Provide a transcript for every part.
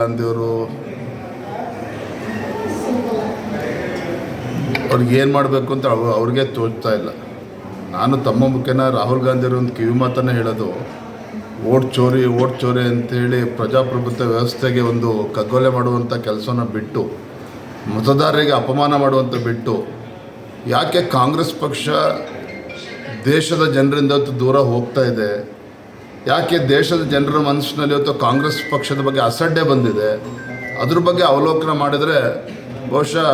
ಗಾಂಧಿಯವರು ಅವ್ರಿಗೆ ಏನು ಮಾಡಬೇಕು ಅಂತ ಅವ್ರು ಅವ್ರಿಗೆ ತೋಚ್ತಾ ಇಲ್ಲ. ನಾನು ತಮ್ಮ ಮುಖ್ಯನ ರಾಹುಲ್ ಗಾಂಧಿಯವರು ಒಂದು ಕಿವಿ ಮಾತನ್ನು ಹೇಳೋದು, ಓಟ್ ಚೋರಿ ಓಟ್ ಚೋರಿ ಅಂತೇಳಿ ಪ್ರಜಾಪ್ರಭುತ್ವ ವ್ಯವಸ್ಥೆಗೆ ಒಂದು ಕಗ್ಗೊಲೆ ಮಾಡುವಂಥ ಕೆಲಸನ ಬಿಟ್ಟು, ಮತದಾರರಿಗೆ ಅಪಮಾನ ಮಾಡುವಂಥ ಬಿಟ್ಟು, ಯಾಕೆ ಕಾಂಗ್ರೆಸ್ ಪಕ್ಷ ದೇಶದ ಜನರಿಂದ ದೂರ ಹೋಗ್ತಾ ಇದೆ? ಯಾಕೆ ದೇಶದ ಜನರ ಮನಸ್ಸಿನಲ್ಲಿ ಇವತ್ತು ಕಾಂಗ್ರೆಸ್ ಪಕ್ಷದ ಬಗ್ಗೆ ಅಸಡ್ಡೆ ಬಂದಿದೆ? ಅದ್ರ ಬಗ್ಗೆ ಅವಲೋಕನ ಮಾಡಿದರೆ ಬಹುಶಃ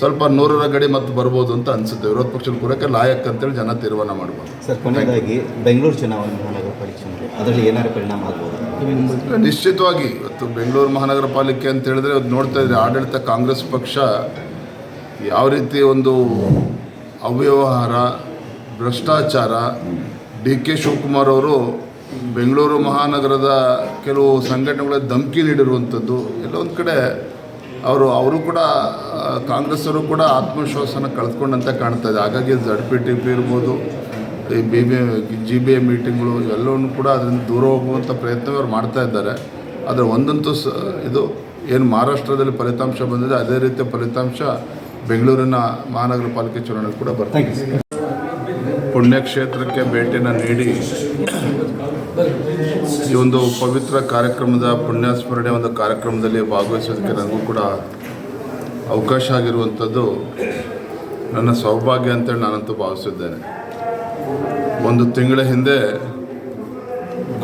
ಸ್ವಲ್ಪ ನೂರರ ಗಡಿ ಮತ್ತು ಬರ್ಬೋದು ಅಂತ ಅನಿಸುತ್ತೆ. ವಿರೋಧ ಪಕ್ಷದ ಕೂರಕ್ಕೆ ಲಾಯಕ್ ಅಂತೇಳಿ ಜನ ತೀರ್ಮಾನ ಮಾಡ್ಬೋದು. ಸರ್ ಕೊನೆಯದಾಗಿ ಬೆಂಗಳೂರು ಚುನಾವಣೆ ಮಹಾನಗರ ಪಾಲಿಕೆ ಅದರಲ್ಲಿ ಏನಾದ್ರು ಪರಿಣಾಮ ಆಗ್ಬೋದು? ನಿಶ್ಚಿತವಾಗಿ ಇವತ್ತು ಬೆಂಗಳೂರು ಮಹಾನಗರ ಪಾಲಿಕೆ ಅಂತ ಹೇಳಿದ್ರೆ ಇವತ್ತು ನೋಡ್ತಾ ಇದ್ರೆ ಆಡಳಿತ ಕಾಂಗ್ರೆಸ್ ಪಕ್ಷ ಯಾವ ರೀತಿ ಒಂದು ಅವ್ಯವಹಾರ ಭ್ರಷ್ಟಾಚಾರ ಡಿ ಕೆ ಶಿವಕುಮಾರ್ ಅವರು ಬೆಂಗಳೂರು ಮಹಾನಗರದ ಕೆಲವು ಸಂಘಟನೆಗಳಿಗೆ ಧಮಕಿ ನೀಡಿರುವಂಥದ್ದು, ಎಲ್ಲ ಒಂದು ಕಡೆ ಅವರು ಅವರು ಕೂಡ ಕಾಂಗ್ರೆಸ್ಸವರು ಕೂಡ ಆತ್ಮವಿಶ್ವಾಸನ ಕಳೆದುಕೊಂಡಂತೆ ಕಾಣ್ತಾ ಇದೆ. ಹಾಗಾಗಿ ಝಡ್ ಪಿ ಟಿ ಪಿ ಇರ್ಬೋದು, ಈ B B G B A ಮೀಟಿಂಗ್ಗಳು ಎಲ್ಲವನ್ನು ಕೂಡ ಅದರಿಂದ ದೂರ ಹೋಗುವಂಥ ಪ್ರಯತ್ನ ಅವ್ರು ಮಾಡ್ತಾ ಇದ್ದಾರೆ. ಆದರೆ ಒಂದಂತೂ ಸ, ಇದು ಏನು ಮಹಾರಾಷ್ಟ್ರದಲ್ಲಿ ಫಲಿತಾಂಶ ಬಂದಿದೆ, ಅದೇ ರೀತಿಯ ಫಲಿತಾಂಶ ಬೆಂಗಳೂರಿನ ಮಹಾನಗರ ಪಾಲಿಕೆ ಚುನಾವಣೆ ಕೂಡ ಬರ್ತಾ ಪುಣ್ಯಕ್ಷೇತ್ರಕ್ಕೆ ಭೇಟಿಯನ್ನು ನೀಡಿ ಈ ಒಂದು ಪವಿತ್ರ ಕಾರ್ಯಕ್ರಮದ ಪುಣ್ಯಸ್ಮರಣೆ ಒಂದು ಕಾರ್ಯಕ್ರಮದಲ್ಲಿ ಭಾಗವಹಿಸೋದಕ್ಕೆ ನನಗೂ ಕೂಡ ಅವಕಾಶ ಆಗಿರುವಂಥದ್ದು ನನ್ನ ಸೌಭಾಗ್ಯ ಅಂತೇಳಿ ನಾನಂತೂ ಭಾವಿಸಿದ್ದೇನೆ. ಒಂದು ತಿಂಗಳ ಹಿಂದೆ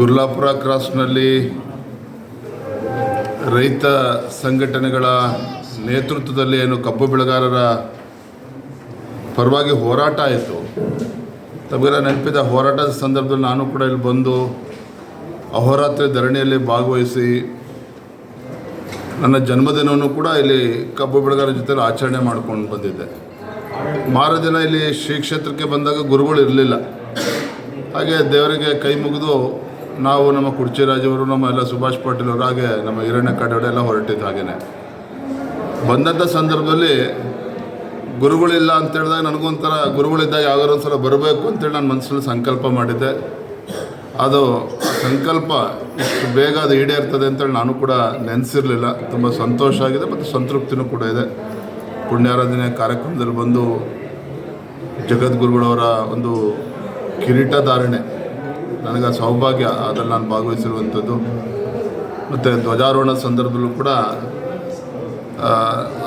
ಗುರ್ಲಾಪುರ ಕ್ರಾಸ್ನಲ್ಲಿ ರೈತ ಸಂಘಟನೆಗಳ ನೇತೃತ್ವದಲ್ಲಿ ಏನು ಕಬ್ಬು ಬೆಳೆಗಾರರ ಪರವಾಗಿ ಹೋರಾಟ ಆಯಿತು. ತಮಗೆಲ್ಲ ನೆನಪಿದ ಹೋರಾಟದ ಸಂದರ್ಭದಲ್ಲಿ ನಾನು ಕೂಡ ಇಲ್ಲಿ ಬಂದು ಅಹೋರಾತ್ರಿ ಧರಣಿಯಲ್ಲಿ ಭಾಗವಹಿಸಿ ನನ್ನ ಜನ್ಮದಿನವನ್ನು ಕೂಡ ಇಲ್ಲಿ ಕಬ್ಬು ಬೆಳೆಗಾರರ ಜೊತೆ ಆಚರಣೆ ಮಾಡ್ಕೊಂಡು ಬಂದಿದ್ದೆ. ಮಾರ ದಿನ ಇಲ್ಲಿ ಶ್ರೀ ಕ್ಷೇತ್ರಕ್ಕೆ ಬಂದಾಗ ಗುರುಗಳು ಇರಲಿಲ್ಲ. ಹಾಗೆ ದೇವರಿಗೆ ಕೈ ಮುಗಿದು ನಾವು ನಮ್ಮ ಕುರ್ಚಿರಾಜವರು ನಮ್ಮ ಎಲ್ಲ ಸುಭಾಷ್ ಪಾಟೀಲ್ ಅವರು ಹಾಗೆ ನಮ್ಮ ಹಿರಣ್ಯ ಕಡೆ ಎಲ್ಲ ಹೊರಟಿದ್ದು ಹಾಗೆಯೇ ಬಂದಂಥ ಸಂದರ್ಭದಲ್ಲಿ ಗುರುಗಳಿಲ್ಲ ಅಂತ ಹೇಳಿದಾಗ ನನಗೊಂಥರ ಗುರುಗಳಿದ್ದಾಗ ಯಾವ್ದಾರು ಒಂದು ಸಲ ಬರಬೇಕು ಅಂತೇಳಿ ನಾನು ಮನಸ್ಸಲ್ಲಿ ಸಂಕಲ್ಪ ಮಾಡಿದ್ದೆ. ಅದು ಸಂಕಲ್ಪ ಇಷ್ಟು ಬೇಗ ಅದು ಈಡೇರ್ತದೆ ಅಂತೇಳಿ ನಾನು ಕೂಡ ನೆನೆಸಿರಲಿಲ್ಲ. ತುಂಬ ಸಂತೋಷ ಆಗಿದೆ ಮತ್ತು ಸಂತೃಪ್ತಿನೂ ಕೂಡ ಇದೆ. ಪುಣ್ಯಾರಾಧನೆ ಕಾರ್ಯಕ್ರಮದಲ್ಲಿ ಬಂದು ಜಗದ್ಗುರುಗಳವರ ಒಂದು ಕಿರೀಟ ಧಾರಣೆ, ನನಗೆ ಸೌಭಾಗ್ಯ ಅದರಲ್ಲಿ ನಾನು ಭಾಗವಹಿಸಿರುವಂಥದ್ದು. ಮತ್ತು ಧ್ವಜಾರೋಹಣ ಸಂದರ್ಭದಲ್ಲೂ ಕೂಡ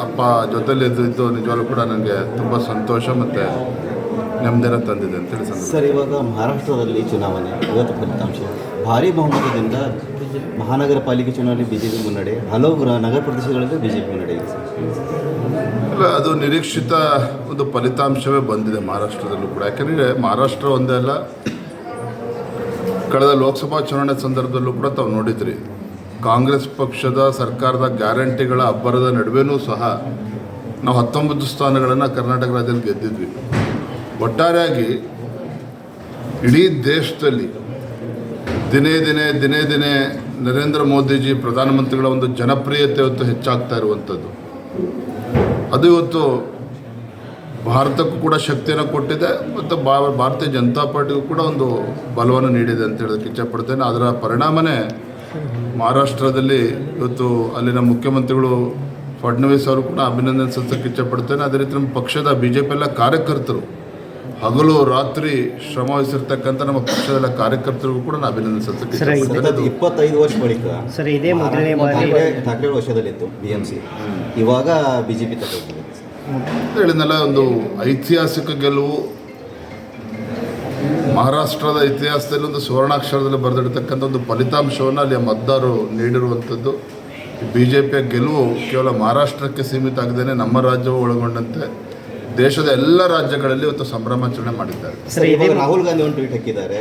ಅಪ್ಪ ಜೊತೆಲಿ ಇದ್ದು ನಿಜವಾಗ್ಲೂ ಕೂಡ ನನಗೆ ತುಂಬ ಸಂತೋಷ ಮತ್ತು ನೆಮ್ಮದಿನ ತಂದಿದೆ ಅಂತ ಹೇಳಿ ಸರ್ ಇವಾಗ ಮಹಾರಾಷ್ಟ್ರದಲ್ಲಿ ಚುನಾವಣೆ ಇವತ್ತು ಫಲಿತಾಂಶ. ಭಾರಿ ಬಹುಮತದಿಂದ ಮಹಾನಗರ ಪಾಲಿಕೆ ಚುನಾವಣೆ ಬಿಜೆಪಿ ಮುನ್ನಡೆ ಹಲವು ಗ್ರ- ನಗರ ಪ್ರದೇಶಗಳಲ್ಲಿ ಬಿಜೆಪಿ ಮುನ್ನಡೆ ಪಿ ಸರ್ ಇಲ್ಲ ಅದು ನಿರೀಕ್ಷಿತ ಒಂದು ಫಲಿತಾಂಶವೇ ಬಂದಿದೆ ಮಹಾರಾಷ್ಟ್ರದಲ್ಲೂ ಕೂಡ. ಯಾಕೆಂದರೆ ಮಹಾರಾಷ್ಟ್ರ ಒಂದೇ ಅಲ್ಲ ಕಳೆದ ಲೋಕಸಭಾ ಚುನಾವಣೆ ಸಂದರ್ಭದಲ್ಲೂ ಕೂಡ ತಾವು ನೋಡಿದ್ರಿ. ಕಾಂಗ್ರೆಸ್ ಪಕ್ಷದ ಸರ್ಕಾರದ ಗ್ಯಾರಂಟಿಗಳ ಅಬ್ಬರದ ನಡುವೆನೂ ಸಹ ನಾವು ಹತ್ತೊಂಬತ್ತು ಸ್ಥಾನಗಳನ್ನು ಕರ್ನಾಟಕ ರಾಜ್ಯದಲ್ಲಿ ಗೆದ್ದಿದ್ವಿ. ಒಟ್ಟಾರೆಯಾಗಿ ಇಡೀ ದೇಶದಲ್ಲಿ ದಿನೇ ದಿನೇ ದಿನೇ ದಿನೇ ನರೇಂದ್ರ ಮೋದಿಜಿ ಪ್ರಧಾನಮಂತ್ರಿಗಳ ಒಂದು ಜನಪ್ರಿಯತೆ ಇವತ್ತು ಹೆಚ್ಚಾಗ್ತಾ ಇರುವಂಥದ್ದು. ಅದು ಇವತ್ತು ಭಾರತಕ್ಕೂ ಕೂಡ ಶಕ್ತಿಯನ್ನು ಕೊಟ್ಟಿದೆ ಮತ್ತು ಭಾರತೀಯ ಜನತಾ ಪಾರ್ಟಿಗೂ ಕೂಡ ಒಂದು ಬಲವನ್ನು ನೀಡಿದೆ ಅಂತ ಹೇಳೋದಕ್ಕೆ ಇಚ್ಛಪಡ್ತೇನೆ ಅದರ ಪರಿಣಾಮನೇ ಮಹಾರಾಷ್ಟ್ರದಲ್ಲಿ ಇವತ್ತು ಅಲ್ಲಿನ ಮುಖ್ಯಮಂತ್ರಿಗಳು ಫಡ್ನವೀಸ್ ಅವರು ಕೂಡ ಅಭಿನಂದನೆ ಸಲ್ಲಿಸೋಕ್ಕೆ ಇಚ್ಛಪಡ್ತೇನೆ ಅದೇ ರೀತಿ ನಮ್ಮ ಪಕ್ಷದ ಬಿ ಜೆ ಪಿ ಎಲ್ಲ ಕಾರ್ಯಕರ್ತರು ಹಗಲು ರಾತ್ರಿ ಶ್ರಮ ವಹಿಸಿರ್ತಕ್ಕಂಥ ನಮ್ಮ ಪಕ್ಷದ ಕಾರ್ಯಕರ್ತರಿಗೂ ಕೂಡ ನಾನು ಅಭಿನಂದನೆ ಸಲ್ಲಿಸೋಕ್ಕೆ ಇಪ್ಪತ್ತೈದು ವರ್ಷ ಬಳಿಕ ಸರ್, ಇದೇ ಮೊದಲನೇ ಬಾರಿ- ಠಾಕ್ರೆ ವರ್ಷದಲ್ಲಿತ್ತು ಬಿ ಎಂ ಸಿ ಇವಾಗ ಬಿಜೆಪಿ ತಗೊಂಡಿದೆ ಹೇಳಿದ್ನಲ್ಲ ಒಂದು ಐತಿಹಾಸಿಕ ಗೆಲುವು ಮಹಾರಾಷ್ಟ್ರದ ಇತಿಹಾಸದಲ್ಲಿ ಒಂದು ಸುವರ್ಣಾಕ್ಷರದಲ್ಲಿ ಬರೆದಿರ್ತಕ್ಕಂಥ ಒಂದು ಫಲಿತಾಂಶವನ್ನು ಅಲ್ಲಿ ಮತದಾರರು ನೀಡಿರುವಂಥದ್ದು. ಬಿ ಜೆ ಪಿಯ ಗೆಲುವು ಕೇವಲ ಮಹಾರಾಷ್ಟ್ರಕ್ಕೆ ಸೀಮಿತ ಆಗದೇನೆ ನಮ್ಮ ರಾಜ್ಯವು ಒಳಗೊಂಡಂತೆ ದೇಶದ ಎಲ್ಲ ರಾಜ್ಯಗಳಲ್ಲಿ ಇವತ್ತು ಸಂಭ್ರಮಾಚರಣೆ ಮಾಡಿದ್ದಾರೆ. ರಾಹುಲ್ ಗಾಂಧಿ ಒಂದು ಟ್ವೀಟ್ ಹಾಕಿದ್ದಾರೆ